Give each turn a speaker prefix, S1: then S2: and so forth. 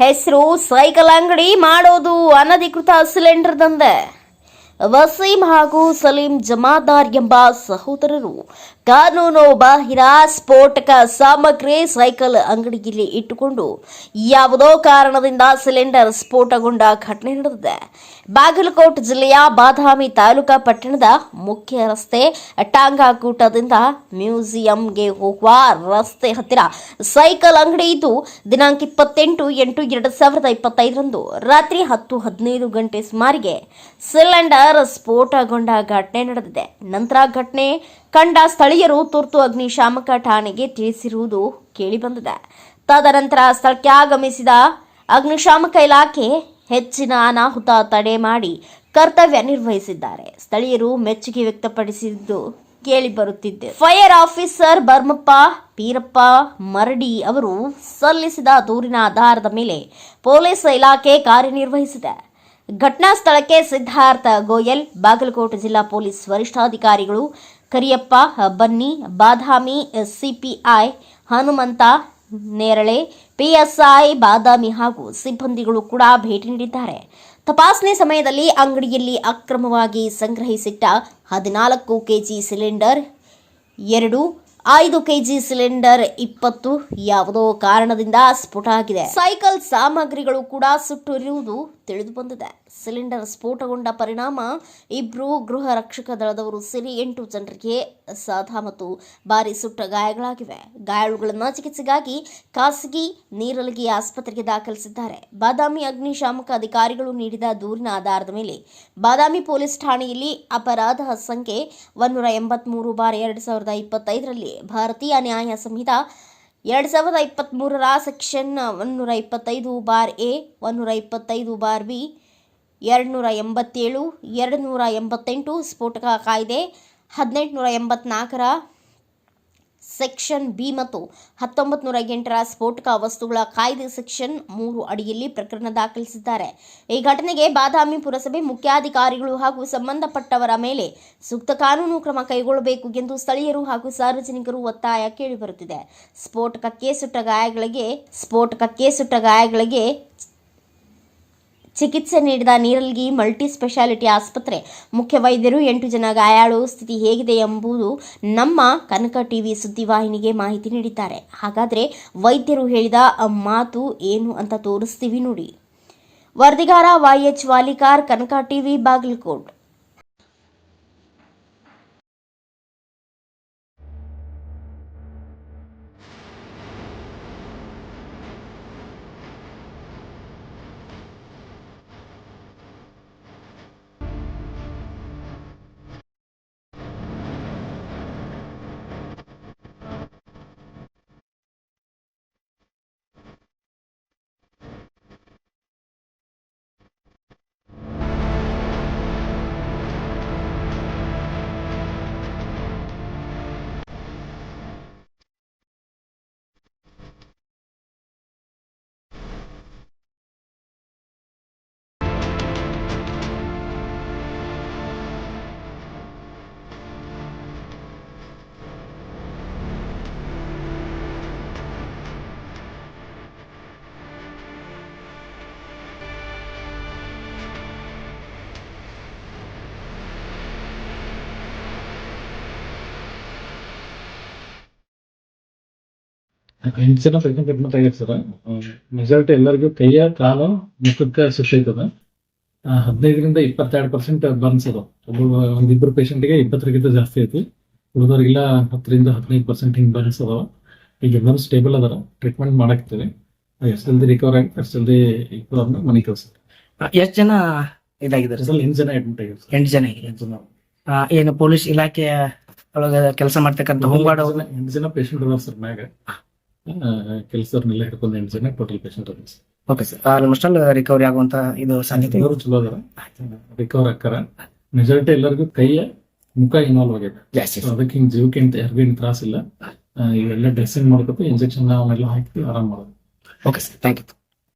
S1: ಹೆಸರು ಸೈಕಲ್ ಅಂಗಡಿ ಮಾಡೋದು ಅನಧಿಕೃತ ಸಿಲಿಂಡರ್ ದಂಧೆ ವಸೀಂ ಹಾಗೂ ಸಲೀಂ ಜಮಾದಾರ್ ಎಂಬ ಸಹೋದರರು. ಕಾನೂನು, ಬಾಹಿರ, ಸ್ಫೋಟಕ, ಸಾಮಗ್ರಿ, ಸೈಕಲ್ ಅಂಗಡಿಯಲ್ಲಿ ಇಟ್ಟುಕೊಂಡು ಯಾವುದೋ ಕಾರಣದಿಂದ ಸಿಲಿಂಡರ್ ಸ್ಫೋಟಗೊಂಡ ಘಟನೆ ನಡೆದಿದೆ. ಬಾಗಲಕೋಟ್ ಜಿಲ್ಲೆಯ ಬಾದಾಮಿ ತಾಲೂಕಾ ಪಟ್ಟಣದ ಮುಖ್ಯ ರಸ್ತೆ ಟಾಂಗಾಕೂಟದಿಂದ ಮ್ಯೂಸಿಯಂಗೆ ಹೋಗುವ ರಸ್ತೆ ಹತ್ತಿರ ಸೈಕಲ್ ಅಂಗಡಿ ಇದ್ದು, ದಿನಾಂಕ ಇಪ್ಪತ್ತೆಂಟು ಎಂಟು ಎರಡು ಸಾವಿರದ ಇಪ್ಪತ್ತೈದರಂದು ರಾತ್ರಿ ಹತ್ತು ಹದಿನೈದು ಗಂಟೆ ಸುಮಾರಿಗೆ ಸಿಲಿಂಡರ್ ಸ್ಫೋಟಗೊಂಡ ಘಟನೆ ನಡೆದಿದೆ. ನಂತರ ಘಟನೆ ಕಂಡ ಸ್ಥಳೀಯರು ತುರ್ತು ಅಗ್ನಿಶಾಮಕ ಠಾಣೆಗೆ ತಿಳಿಸಿರುವುದು ಕೇಳಿಬಂದಿದೆ. ತದನಂತರ ಸ್ಥಳಕ್ಕೆ ಆಗಮಿಸಿದ ಅಗ್ನಿಶಾಮಕ ಇಲಾಖೆ ಹೆಚ್ಚಿನ ಅನಾಹುತ ತಡೆ ಮಾಡಿ ಕರ್ತವ್ಯ ನಿರ್ವಹಿಸಿದ್ದಾರೆ. ಸ್ಥಳೀಯರು ಮೆಚ್ಚುಗೆ ವ್ಯಕ್ತಪಡಿಸಿದ್ದು ಕೇಳಿ ಬರುತ್ತಿದ್ದೆ ಫೈರ್ ಆಫೀಸರ್ ಬರ್ಮಪ್ಪ, ಪೀರಪ್ಪ ಮರಡಿ ಅವರು ಸಲ್ಲಿಸಿದ ದೂರಿನ ಆಧಾರದ ಮೇಲೆ ಪೊಲೀಸ್ ಇಲಾಖೆ ಕಾರ್ಯನಿರ್ವಹಿಸಿದೆ. ಘಟನಾ ಸ್ಥಳಕ್ಕೆ ಸಿದ್ಧಾರ್ಥ ಗೋಯಲ್, ಬಾಗಲಕೋಟೆ ಜಿಲ್ಲಾ ಪೊಲೀಸ್ ವರಿಷ್ಠಾಧಿಕಾರಿಗಳು ಕರಿಯಪ್ಪ, ಬನ್ನಿ, ಬಾದಾಮಿ, ಸಿಪಿಐ, ಹನುಮಂತ, ನೇರಳೆ, ಪಿಎಸ್ಐ, ಬಾದಾಮಿ ಹಾಗೂ ಸಿಬ್ಬಂದಿಗಳು ಕೂಡ ಭೇಟಿ ನೀಡಿದ್ದಾರೆ. ತಪಾಸಣೆ ಸಮಯದಲ್ಲಿ ಅಂಗಡಿಯಲ್ಲಿ ಅಕ್ರಮವಾಗಿ ಸಂಗ್ರಹಿಸಿಟ್ಟ ಹದಿನಾಲ್ಕು ಕೆಜಿ ಸಿಲಿಂಡರ್, ಎರಡು, ಐದು ಕೆಜಿ ಸಿಲಿಂಡರ್, ಇಪ್ಪತ್ತು ಯಾವುದೋ ಕಾರಣದಿಂದ ಸ್ಫೋಟ ಆಗಿದೆ. ಸೈಕಲ್ ಸಾಮಗ್ರಿಗಳು ಕೂಡ ಸುಟ್ಟಿರುವುದು ತಿಳಿದು ಬಂದಿದೆ ಸಿಲಿಂಡರ್ ಸ್ಫೋಟಗೊಂಡ ಪರಿಣಾಮ ಇಬ್ರು ಗೃಹ ರಕ್ಷಕ ದಳದವರು ಸೇರಿ ಎಂಟು ಜನರಿಗೆ ಸಾಧ ಮತ್ತು ಭಾರಿ ಸುಟ್ಟ ಗಾಯಗಳಾಗಿವೆ. ಗಾಯಾಳುಗಳನ್ನು ಚಿಕಿತ್ಸೆಗಾಗಿ ಖಾಸಗಿ ನೀರಲಗಿ ಆಸ್ಪತ್ರೆಗೆ ದಾಖಲಿಸಿದ್ದಾರೆ. ಬಾದಾಮಿ ಅಗ್ನಿಶಾಮಕ ಅಧಿಕಾರಿಗಳು ನೀಡಿದ ದೂರಿನ ಆಧಾರದ ಮೇಲೆ ಬಾದಾಮಿ ಪೊಲೀಸ್ ಠಾಣೆಯಲ್ಲಿ ಅಪರಾಧ ಸಂಖ್ಯೆ ಒಂದೂರ ಎಂಬತ್ಮೂರು ಬಾರ್ ಎರಡು ಸಾವಿರದ ಇಪ್ಪತ್ತೈದರಲ್ಲಿ ಭಾರತೀಯ ನ್ಯಾಯ ಸಂಹಿತ ಎರಡು ಸಾವಿರದ ಇಪ್ಪತ್ತ್ಮೂರರ ಸೆಕ್ಷನ್ ಒನ್ನೂರ ಇಪ್ಪತ್ತೈದು ಬಾರ್ ಎ ಒನ್ನೂರ ಇಪ್ಪತ್ತೈದು ಬಾರ್ ಬಿ ಎರಡುನೂರ ಎಂಬತ್ತೇಳು, ಎರಡುನೂರ ಎಂಬತ್ತೆಂಟು ಸ್ಫೋಟಕ ಕಾಯ್ದೆ, ಹದಿನೆಂಟುನೂರ ಎಂಬತ್ನಾಲ್ಕರ ಸೆಕ್ಷನ್ ಬಿ ಮತ್ತು ಹತ್ತೊಂಬತ್ತು ನೂರ ಎಂಟರ ಸ್ಫೋಟಕ ವಸ್ತುಗಳ ಕಾಯ್ದೆ ಸೆಕ್ಷನ್ ಮೂರು ಅಡಿಯಲ್ಲಿ ಪ್ರಕರಣ ದಾಖಲಿಸಿದ್ದಾರೆ. ಈ ಘಟನೆಗೆ ಬಾದಾಮಿ ಪುರಸಭೆ ಮುಖ್ಯಾಧಿಕಾರಿಗಳು ಹಾಗೂ ಸಂಬಂಧಪಟ್ಟವರ ಮೇಲೆ ಸೂಕ್ತ ಕಾನೂನು ಕ್ರಮ ಕೈಗೊಳ್ಳಬೇಕು ಎಂದು ಸ್ಥಳೀಯರು ಹಾಗೂ ಸಾರ್ವಜನಿಕರು ಒತ್ತಾಯ ಕೇಳಿಬರುತ್ತಿದೆ. ಸ್ಫೋಟಕಕ್ಕೆ ಸುಟ್ಟ ಗಾಯಗಳಿಗೆ ಸ್ಫೋಟಕಕ್ಕೆ ಸುಟ್ಟ ಗಾಯಗಳಿಗೆ ಚಿಕಿತ್ಸೆ ನೀಡಿದ ನೀರಲ್ಗಿ ಮಲ್ಟಿ ಸ್ಪೆಷಾಲಿಟಿ ಆಸ್ಪತ್ರೆ. ಮುಖ್ಯ ವೈದ್ಯರು ಎಂಟು ಜನ ಗಾಯಾಳು. ಸ್ಥಿತಿ ಹೇಗಿದೆ ಎಂಬುದು ನಮ್ಮ ಕನಕ ಟಿವಿ ಸುದ್ದಿವಾಹಿನಿಗೆ ಮಾಹಿತಿ ನೀಡಿದ್ದಾರೆ. ಹಾಗಾದರೆ ವೈದ್ಯರು ಹೇಳಿದ ಮಾತು ಏನು ಅಂತ ತೋರಿಸ್ತೀವಿ ನೋಡಿ. ವರದಿಗಾರ Y H Valikar, Kanaka TV, Bagalkot.
S2: Second treatment ಆಗೈತೆ ಸರ್ ಮೆಜಾರಿಟಿ ಎಲ್ಲರಿಗೂ ಕೈಯ ಕಾಲು ಮುಖಕ್ಕೆ ಸುಟ್ಟೈತದ ಹದಿನೈದರಿಂದ ಇಪ್ಪತ್ತೆರಡು ಪರ್ಸೆಂಟ್ ಬರ್ನ್ಸ್ ಅದು. ಒಬ್ಬ ಒಂದಿಬ್ಬರು ಪೇಷಂಟ್ಗೆ ಇಪ್ಪತ್ತರಿಗಿಂತ ಜಾಸ್ತಿ ಐತಿ ಉಳಿದವ್ರಿಗೆಲ್ಲ ಹತ್ತರಿಂದ ಹದಿನೈದು ಪರ್ಸೆಂಟ್ ಹಿಂಗೆ ಬರ್ನ್ಸ್ ಅದಾವ. ಈಗ ಎಲ್ಲರೂ ಸ್ಟೇಬಲ್ ಅದಾರ. ಟ್ರೀಟ್ಮೆಂಟ್ ಮಾಡಾಕ್ತೀವಿ. ಎಷ್ಟು ಜಲ್ದಿ ರಿಕವರ್ ಆಗಿ ಅಷ್ಟು ಜಲ್ದಿ ಅವ್ರನ್ನ ಮನೆ ಕೆಲಸ
S3: ಎಷ್ಟು ಜನ ಇದಾಗಿದ್ದಾರೆ? ಸರ್
S2: ಎಂಟು ಜನ ಅಡ್ಮಿಟ್ ಆಗಿರ್ತಾರೆ
S3: ಎಂಟು ಜನ.
S2: ಎಂಟು ಜನ.
S3: ಆ, ಏನು ಪೊಲೀಸ್ ಇಲಾಖೆ ಒಳಗೆ ಕೆಲಸ ಮಾಡ್ತಕ್ಕಂಥ ಹೋಮ್
S2: ಗಾರ್ಡ್ ಜನ- ಎಂಟು ಜನ ಪೇಷಂಟ್ ಅದಾರ ಸರ್ ಮ್ಯಾಗ. ಕೆಲಸದವ್ರನ್ನೆಲ್ಲ ಹಿಡ್ಕೊಂಡು ಎಂಟು ಜನ total patient
S3: okay sir almost all recovery ಆಗುವಂತ ಇದು ಸಾಧ್ಯತೆ.
S2: ಎಲ್ಲರೂ ಚಲೋ ಅದಾರ. ರಿಕವರ್ ಆಕ್ಕಾರ ಮೆಜಾರಿಟಿ ಎಲ್ಲರಿಗೂ ಕೈಯ ಮುಖ ಇನ್ವಾಲ್ವ್ ಆಗೈತೆ.
S3: ಜಾಸ್ತಿ
S2: ಅದಕ್ಕೆ ಹಿಂಗ್ ಜೀವಕ್ಕೆ ಅಂತ ಯಾರಿಗೂ ಏನ್ ತ್ರಾಸಿಲ್ಲ ಇವೆಲ್ಲ ಡ್ರೆಸ್ಸಿಂಗ್ ಮಾಡ್ಕೊತ ಇಂಜೆಕ್ಷನ್ ಅವನ್ನೆಲ್ಲ ಹಾಕಿ ಆರಾಮ್ ಮಾಡೋದು.
S3: Okay sir thank you